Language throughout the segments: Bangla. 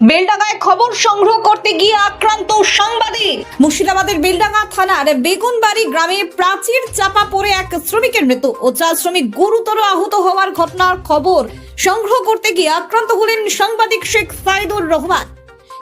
বেলডাঙ্গায় খবর সংগ্রহ করতে গিয়ে আক্রান্ত সাংবাদিক। মুর্শিদাবাদের বেলডাঙ্গা থানার বেগুনবাড়ি গ্রামে প্রাচীর চাপা পড়ে এক শ্রমিকের মৃত্যু ও চার শ্রমিক গুরুতর আহত হওয়ার ঘটনার খবর সংগ্রহ করতে গিয়ে আক্রান্ত হলেন সাংবাদিক শেখ সাইদুর রহমান।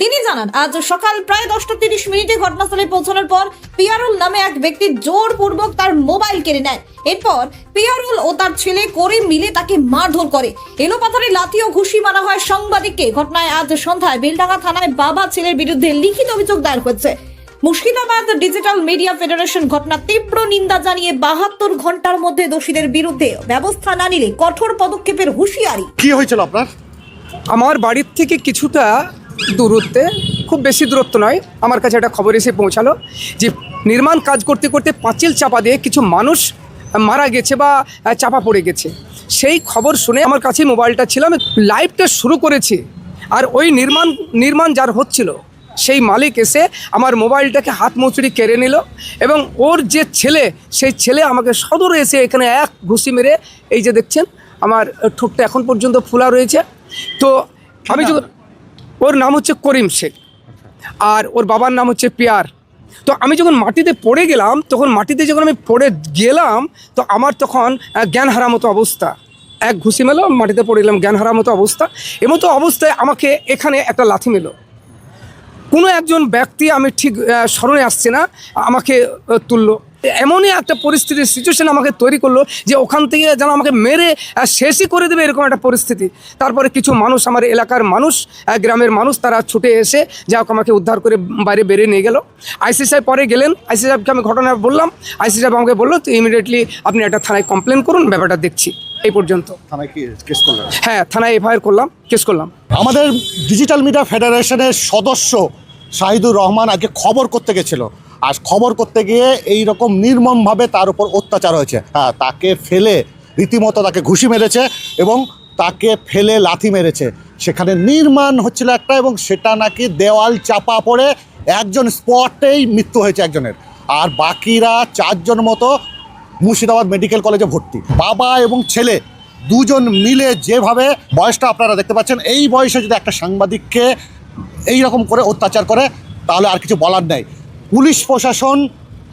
তিনি জানান আজ সকাল প্রায় দশটা তিরিশ মিনিটে ঘটনাস্থলে পৌঁছানোর পর পিয়ারুল নামে এক ব্যক্তি জোরপূর্বক তার মোবাইল কেড়ে নেয়। এরপর পিয়ারুল ও তার ছেলে করিম মিলে তাকে মারধর করে। এলোপাথারে লাথি ও ঘুষি মারা হয় সাংবাদিককে। ঘটনায় আজ সন্ধ্যায় বেলডাঙ্গা থানায় বাবা ছেলের বিরুদ্ধে লিখিত অভিযোগ দায়ের হয়েছে। মুর্শিদাবাদ ডিজিটাল মিডিয়া ফেডারেশন ঘটনা তীব্র নিন্দা জানিয়ে বাহাত্তর ঘণ্টার মধ্যে দোষীদের বিরুদ্ধে ব্যবস্থা না নিলে কঠোর পদক্ষেপের হুঁশিয়ারি। কি হয়েছিল আপনার? আমার বাড়ির থেকে কিছুটা দূরত্বে খুব বেশি দূরত্ব নয়। আমার কাছে একটা খবর এসে পৌঁছালো যে নির্মাণ কাজ করতে করতে পাঁচিল চাপা দিয়ে কিছু মানুষ মারা গেছে বা চাপা পড়ে গেছে। সেই খবর শুনে আমার কাছে মোবাইলটা ছিল আমি লাইভটা শুরু করেছি। আর ওই নির্মাণ নির্মাণ যার হচ্ছিল সেই মালিক এসে আমার মোবাইলটাকে হাত মুচড়ি কেড়ে নিল এবং ওর যে ছেলে সেই ছেলে আমাকে সদরে এসে এখানে এক ঘুষি মেরে এই যে দেখছেন আমার ঠোঁটটা এখন পর্যন্ত ফোলা রয়েছে। তো আমি যখন ওর নাম হচ্ছে করিম শেখ। আর ওর বাবার নাম হচ্ছে পিয়ার। তো আমি যখন মাটিতে পড়ে গেলাম, তখন মাটিতে যখন আমি পড়ে গেলাম, তো আমার তখন জ্ঞান হারা মতো অবস্থা। এক ঘুষি মেলো, মাটিতে পড়ে গেলাম জ্ঞান হারা মতো অবস্থা। এমতো অবস্থায় আমাকে এখানে একটা লাথি মেলো। কোনো একজন ব্যক্তি আমি ঠিক স্মরণে আসছে না, আমাকে তুললো। এমনই একটা পরিস্থিতির সিচুয়েশন আমাকে তৈরি করল যে ওখান থেকে যেন আমাকে মেরে শেষই করে দেবে এরকম একটা পরিস্থিতি। তারপরে কিছু মানুষ আমার এলাকার মানুষ গ্রামের মানুষ তারা ছুটে এসে যা হোক আমাকে উদ্ধার করে বাইরে বেরিয়ে নিয়ে গেল। আইসি সাহেব পরে গেলেন। আইসি সাহেবকে আমি ঘটনা বললাম। আইসি সাহেব আমাকে বলল তো ইমিডিয়েটলি আপনি একটা থানায় কমপ্লেন করুন ব্যাপারটা দেখছি। এই পর্যন্ত। থানায় কেস করলেন? হ্যাঁ থানায় এফআইআর করলাম কেস করলাম। আমাদের ডিজিটাল মিডিয়া ফেডারেশনের সদস্য শাহিদুর রহমান আজকে খবর করতে গেছিল। আর খবর করতে গিয়ে এই রকম নির্মমভাবে তার উপর অত্যাচার হয়েছে। হ্যাঁ তাকে ফেলে রীতিমতো তাকে ঘুষি মেরেছে এবং তাকে ফেলে লাথি মেরেছে। সেখানে নির্মাণ হচ্ছিল একটা এবং সেটা নাকি দেওয়াল চাপা পড়ে একজন স্পটেই মৃত্যু হয়েছে একজনের। আর বাকিরা চারজন মতো মুর্শিদাবাদ মেডিকেল কলেজে ভর্তি। বাবা এবং ছেলে দুজন মিলে যেভাবে বয়সটা আপনারা দেখতে পাচ্ছেন, এই বয়সে যদি একটা সাংবাদিককে এই রকম করে অত্যাচার করে, তাহলে আর কিছু বলার নেই। পুলিশ প্রশাসন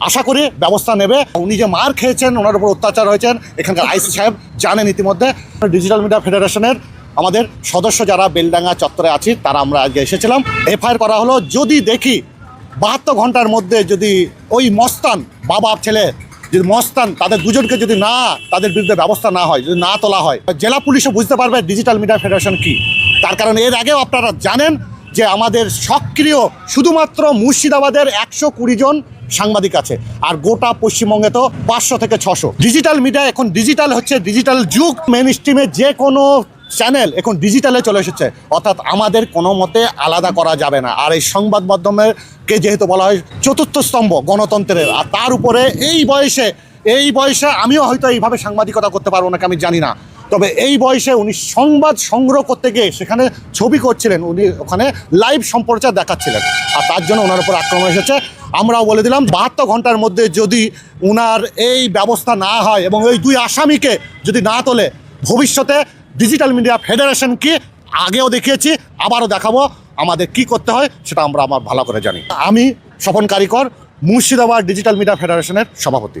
আশা করি ব্যবস্থা নেবে। উনি যে মার খেয়েছেন, ওনার উপর অত্যাচার হয়েছেন, এখানকার আইসি সাহেব জানেন ইতিমধ্যে। ডিজিটাল মিডিয়া ফেডারেশনের আমাদের সদস্য যারা বেলডাঙ্গা চত্বরে আছি, তারা আমরা আজকে এসেছিলাম। এফআইআর করা হলো, যদি দেখি বাহাত্তর ঘণ্টার মধ্যে যদি ওই মস্তান বাবা ছেলে, যদি মস্তান তাদের দুজনকে যদি না, তাদের বিরুদ্ধে ব্যবস্থা না হয়, যদি না তোলা হয়, জেলা পুলিশও বুঝতে পারবে ডিজিটাল মিডিয়া ফেডারেশন কি। তার কারণ এর আগেও আপনারা জানেন যে আমাদের সক্রিয় শুধুমাত্র মুর্শিদাবাদের একশো কুড়ি জন সাংবাদিক আছে। আর গোটা পশ্চিমবঙ্গে তো পাঁচশো থেকে ছশো। ডিজিটাল মিডিয়া এখন ডিজিটাল হচ্ছে ডিজিটাল যুগ। মেন স্ট্রিমে যে কোনো চ্যানেল এখন ডিজিটালে চলে এসেছে। অর্থাৎ আমাদের কোনো মতে আলাদা করা যাবে না। আর এই সংবাদ মাধ্যমেরকে যেহেতু বলা হয় চতুর্থ স্তম্ভ গণতন্ত্রের, আর তার উপরে এই বয়সে এই বয়সে আমিও হয়তো এইভাবে সাংবাদিকতা করতে পারব না আমি জানি না। তবে এই বয়সে উনি সংবাদ সংগ্রহ করতে গিয়ে সেখানে ছবি করছিলেন, উনি ওখানে লাইভ সম্প্রচার দেখাচ্ছিলেন। আর তার জন্য ওনার উপর আক্রমণ এসেছে। আমরাও বলে দিলাম, বাহাত্তর ঘণ্টার মধ্যে যদি উনার এই ব্যবস্থা না হয় এবং ওই দুই আসামিকে যদি না তোলে, ভবিষ্যতে ডিজিটাল মিডিয়া ফেডারেশনকে আগেও দেখিয়েছি, আবারও দেখাবো আমাদের কি করতে হয়, সেটা আমরা আমার ভালো করে জানি। আমি স্বপন কারিকর, মুর্শিদাবাদ ডিজিটাল মিডিয়া ফেডারেশনের সভাপতি।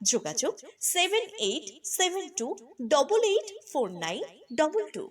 যোগাযোগ seven eight seven two double eight four nine double two